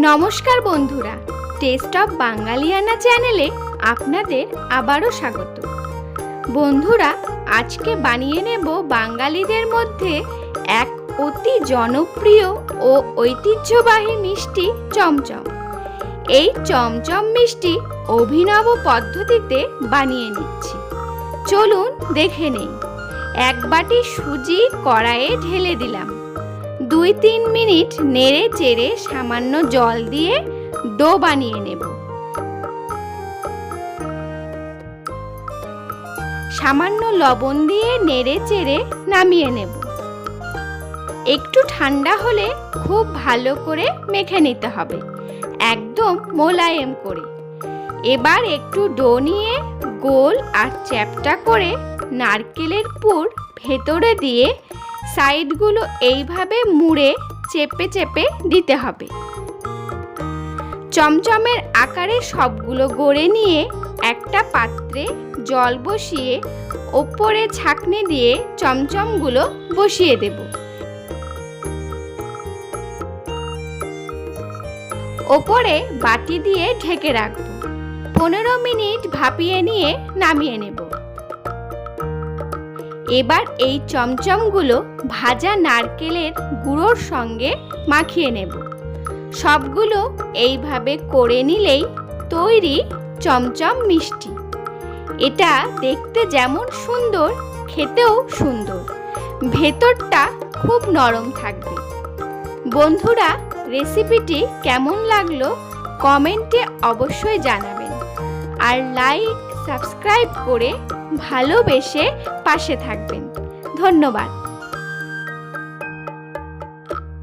নমস্কার বন্ধুরা test of বাঙালিয়ানা চ্যানেলে আপনাদের আবারও স্বাগত। বন্ধুরা, আজকে বানিয়ে নেব বাঙালিদের মধ্যে এক অতি জনপ্রিয় ও ঐতিহ্যবাহী মিষ্টি চমচম। এই চমচম মিষ্টি অভিনব পদ্ধতিতে বানিয়ে নিচ্ছি। চলুন দেখে নেই। এক বাটি সুজি কড়াইয়ে ঢেলে দিলাম। দুই তিন মিনিট নেড়ে চেড়ে সামান্য জল দিয়ে ডো বানিয়ে নেব। সামান্য লবণ দিয়ে নেড়ে চেড়ে নামিয়ে নেব। একটু ঠান্ডা হলে খুব ভালো করে মেখে নিতে হবে, একদম মোলায়েম করে। এবার একটু ডো নিয়ে গোল আর চ্যাপটা করে নারকেলের পুর ভেতরে দিয়ে সাইডগুলো এইভাবে মুড়ে চেপে চেপে দিতে হবে। চমচমের আকারে সবগুলো গড়ে নিয়ে একটা পাত্রে জল বসিয়ে ওপরে ছাকনি দিয়ে চমচমগুলো বসিয়ে দেব। ওপরে বাটি দিয়ে ঢেকে রাখব। পনেরো মিনিট ভাপিয়ে নিয়ে নামিয়ে নেব। এবার এই চমচমগুলো ভাজা নারকেলের গুঁড়োর সঙ্গে মাখিয়ে নেব। সবগুলো এইভাবে করে নিলেই তৈরি চমচম মিষ্টি। এটা দেখতে যেমন সুন্দর, খেতেও সুন্দর। ভেতরটা খুব নরম থাকবে। বন্ধুরা, রেসিপিটি কেমন লাগল কমেন্টে অবশ্যই জানাবেন। আর লাইক সাবস্ক্রাইব করে ভালোবেসে পাশে থাকবেন। ধন্যবাদ।